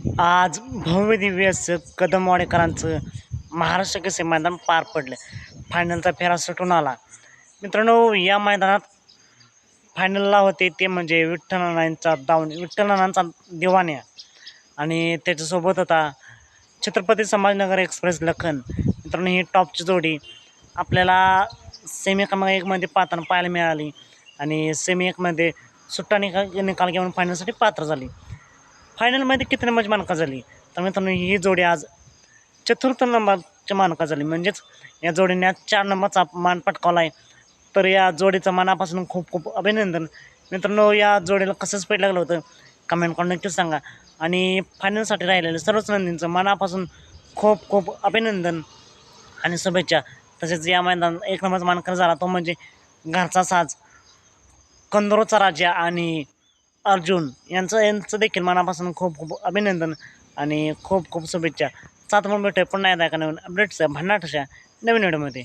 आज भव्यदिव्य असं कदमवाडेकरांचं महाराष्ट्र कसे मैदान पार पडलं. फायनलचा फेरा सुटून आला. मित्रांनो या मैदानात फायनलला होते ते म्हणजे विठ्ठलनारायणचा दावण विठ्ठलनारायणचा दिवाण्या आणि त्याच्यासोबत होता छत्रपती संभाजीनगर एक्सप्रेस लखन. मित्रांनो ही टॉपची जोडी आपल्याला सेमी क्रमांक एकमध्ये पाहताना पाहायला मिळाली. आणि सेमी एकमध्ये सुट्टा निकाल निकाल घेऊन फायनलसाठी पात्र झाली. फायनलमध्ये किती नंबरची मानका झाली? तर मित्रांनो ही जोडी आज चतुर्थ नंबरची मानका झाली. म्हणजेच या जोडीने आज चार नंबरचा मान पटकावला आहे. तर या जोडीचं मनापासून खूप खूप अभिनंदन. मित्रांनो या जोडीला कसंच पेट लागलं होतं? कमेंट करून नक्कीच सांगा. आणि फायनलसाठी राहिलेलं सर्वच नंदींचं मनापासून खूप खूप अभिनंदन आणि शुभेच्छा. तसेच या मैदान एक नंबरचा मानकर झाला तो म्हणजे घरचा साज. कंदरोचा राजा आणि अर्जुन यांचं यांचं देखील मनापासून खूप खूप अभिनंदन आणि खूप खूप शुभेच्छा. सात मग भेटूया पुन्हा एकदा एका नवीन अपडेट्स भन्नाटशा नवीन व्हिडिओमध्ये